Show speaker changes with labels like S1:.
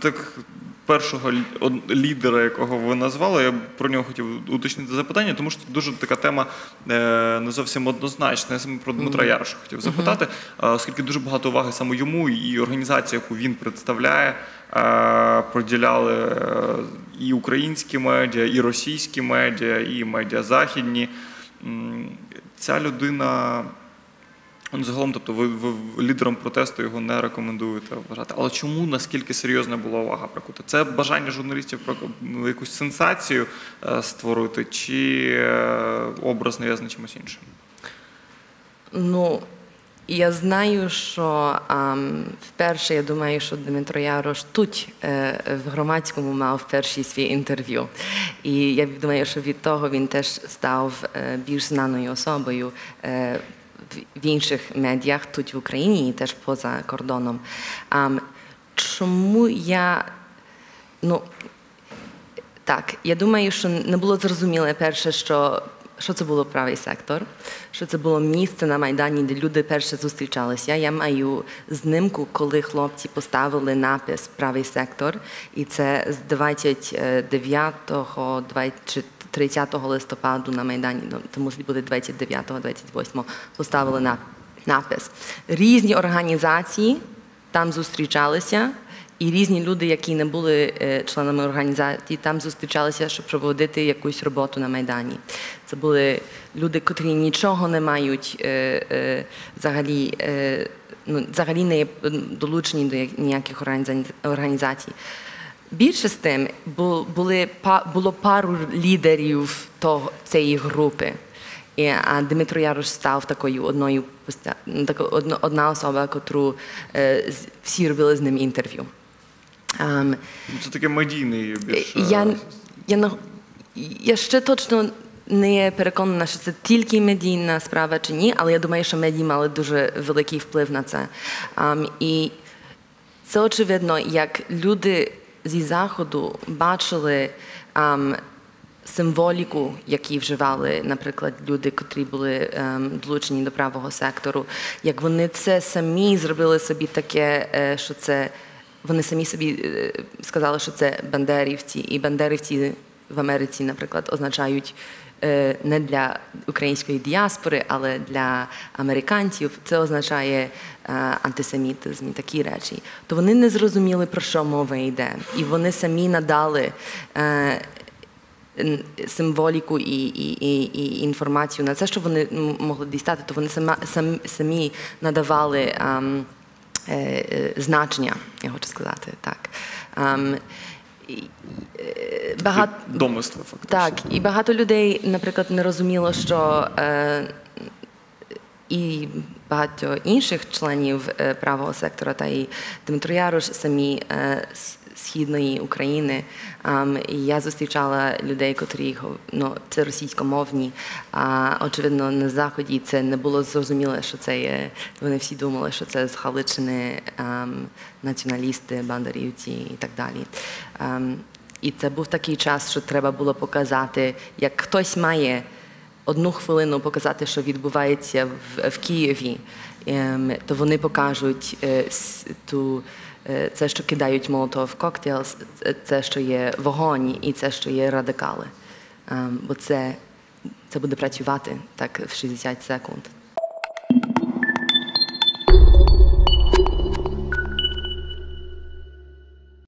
S1: так першого лідера, якого ви назвали, я про нього хотів уточнити запитання, тому що дуже така тема е, не зовсім однозначна. Я саме про Дмитра Яроша хотів запитати, оскільки дуже багато уваги саме йому і організації, яку він представляє, е, приділяли е, і українські медіа, і російські медіа, і медіа західні. Ця людина. Ну, загалом, тобто, ви, ви лідером протесту його не рекомендуєте вважати. Але чому наскільки серйозна була увага прикута? Це бажання журналістів про якусь сенсацію е, створити, чи е, образ нав'язаний чимось іншим?
S2: Ну, я знаю, що ем, вперше я думаю, що Дмитро Ярош тут е, в громадському мав перший свій інтерв'ю. І я думаю, що від того він теж став е, більш знаною особою. Е, в інших медіях тут в Україні і теж поза кордоном. Чому я ну так, я думаю, що не було зрозуміло перше, що що це було правий сектор, що це було місце на Майдані, де люди перше зустрічалися. Я маю знимку, коли хлопці поставили напис Правий сектор, і це з 29-го, 30 листопаду на Майдані, тому буде 29-28 поставили на напис. Різні організації там зустрічалися. І різні люди, які не були е, членами організації, там зустрічалися, щоб проводити якусь роботу на Майдані. Це були люди, котрі нічого не мають е, е, взагалі, ну, взагалі не долучені до ніяких організацій. Більше з тим були, було пару лідерів того, цієї групи. І, а Дмитро Ярош став такою одною одна особа, котру всі робили з ним інтерв'ю.
S1: Um, Це таке медійний більш...
S2: Я, я, я ще точно не переконана, що це тільки медійна справа чи ні, але я думаю, що медії мали дуже великий вплив на це. Um, і це очевидно, як люди зі заходу бачили um, символіку, які вживали, наприклад, люди, котрі були um, долучені до правого сектору, як вони це самі зробили собі таке, е, що це. Вони самі собі е, сказали, що це бандерівці, і бандерівці в Америці, наприклад, означають не для української діаспори, але для американців. Це означає е, антисемітизм і такі речі. То вони не зрозуміли, про що мова йде, і вони самі надали. Символіку і і, і, і інформацію на це, що вони могли дістати, то вони сама, самі, надавали. Um, Е, е, значення, я хочу сказати так. Ем,
S1: е, багато домисли фактично.
S2: Так, і багато людей, наприклад, не розуміло, що і багато інших членів правого сектора, та і Дмитро Ярош самі східної України. І я зустрічала людей, котрі ну, це російськомовні. А очевидно, на заході це не було зрозуміло, що це є. Вони всі думали, що це з Галичини націоналісти, бандарівці і так далі. І це був такий час, що треба було показати, як хтось має. Одну хвилину показати, що відбувається в, в Києві, ем, то вони покажуть е, ту це, що кидають молотов коктейл, це, що є вогонь, і це, що є радикали. Ем, бо це, це буде працювати так в 60 секунд.